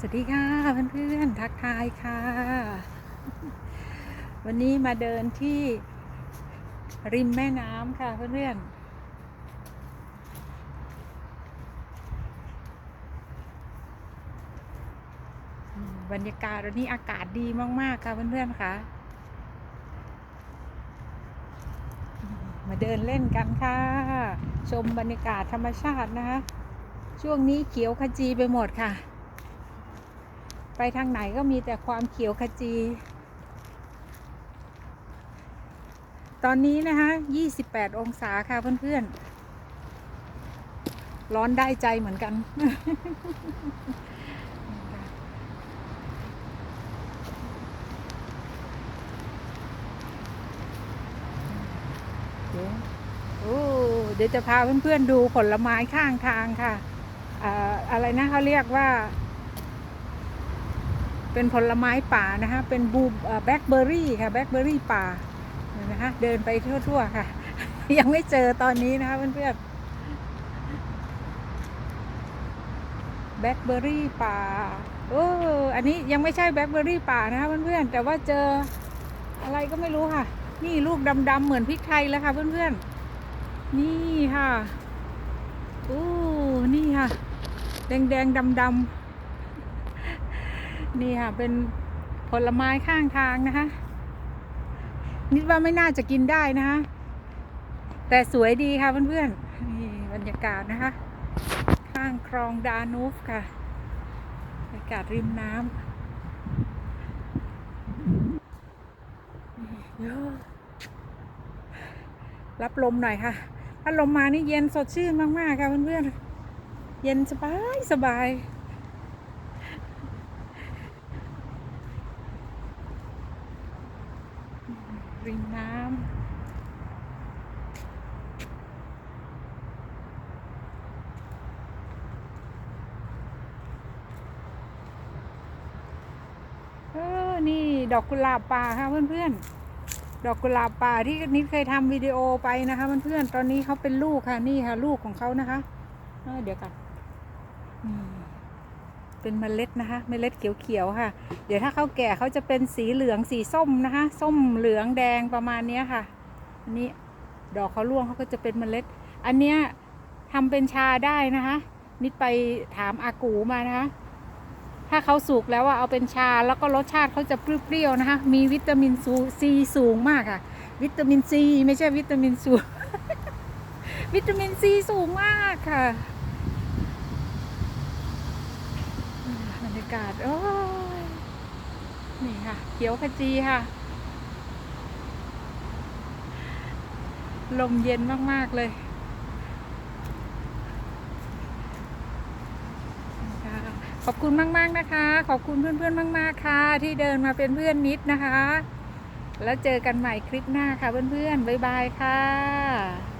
สวัสดีค่ะเพื่อนๆทักทายค่ะ วันนี้มาเดินที่ริมแม่น้ำค่ะเพื่อนๆอืมบรรยากาศวันนี้อากาศดีมากๆค่ะเพื่อนๆค่ะ มาเดินเล่นกันค่ะ ชมบรรยากาศธรรมชาตินะคะ ช่วงนี้เขียวขจีไปหมดค่ะ ไปทางไหนก็มีแต่ความเขียวขจี ตอนนี้นะคะ 28 องศาค่ะเพื่อนๆ ร้อนได้ใจเหมือนกัน เดี๋ยวโอ้เดี๋ยวจะพาเพื่อนๆดูผลไม้ข้างทางค่ะอ่าอะไรนะเขาเรียกว่า เป็นผลไม้ป่านะคะเป็นบูแบล็คเบอร์รี่ค่ะแบล็คเบอร์รี่ป่าเห็นะคะเดินไปทั่วๆค่ะ ยังไม่เจอตอนนี้นะคะเพื่อนๆแบล็คเบอร์รี่ป่าโอ้อันนี้ยังไม่ใช่แบล็คเบอร์รี่ป่านะคะเพื่อนๆแต่ว่าเจออะไรก็ไม่รู้ค่ะ นี่ลูกดำๆเหมือนพริกไทยแล้วค่ะเพื่อนๆ นี่ค่ะโอ้นี่ค่ะ แดงๆดำๆ นี่ค่ะ เป็นผลไม้ข้างทางนะคะ นิดว่าไม่น่าจะกินได้นะคะ แต่สวยดีค่ะเพื่อนๆนี่บรรยากาศนะคะ ข้างคลองดานูฟค่ะบรรยากาศริมน้ำเยอะรับลมหน่อยค่ะถ้าลมมานี่เย็นสดชื่นมากๆค่ะเพื่อนๆ เย็นสบายสบาย ริมน้ำ เออ นี่ดอกกุหลาบป่าค่ะเพื่อนๆ ดอกกุหลาบป่าที่นิดเคยทำวิดีโอไปนะคะเพื่อนๆ ตอนนี้เขาเป็นลูกค่ะ นี่ค่ะ ลูกของเขานะคะ เออเดี๋ยวกันอืม เป็นเมล็ดนะคะ เมล็ดเขียวๆค่ะ เดี๋ยวถ้าเขาแก่เขาจะเป็นสีเหลืองสีส้มนะคะ ส้มเหลืองแดงประมาณนี้ค่ะอันนี้ดอกเขาร่วงเขาก็จะเป็นเมล็ด อันเนี้ยทำเป็นชาได้นะคะ นิดไปถามอากูมานะคะ ถ้าเขาสุกแล้วอะเอาเป็นชาแล้วก็รสชาติเขาจะเปรี้ยวๆนะคะ มีวิตามินซีสูงมากค่ะ วิตามินซีไม่ใช่วิตามินสูวิตามินซีสูงมากค่ะอืมบรรยากาศ โอ้ย นี่ค่ะ เขียวขจีค่ะ ลมเย็นมาก ๆ เลยขอบคุณมาก ๆ นะคะ ขอบคุณเพื่อน ๆ มาก ๆ ค่ะ ที่เดินมาเป็นเพื่อนนิดนะคะ แล้วเจอกันใหม่คลิปหน้าค่ะเพื่อน ๆ บ๊ายบายค่ะ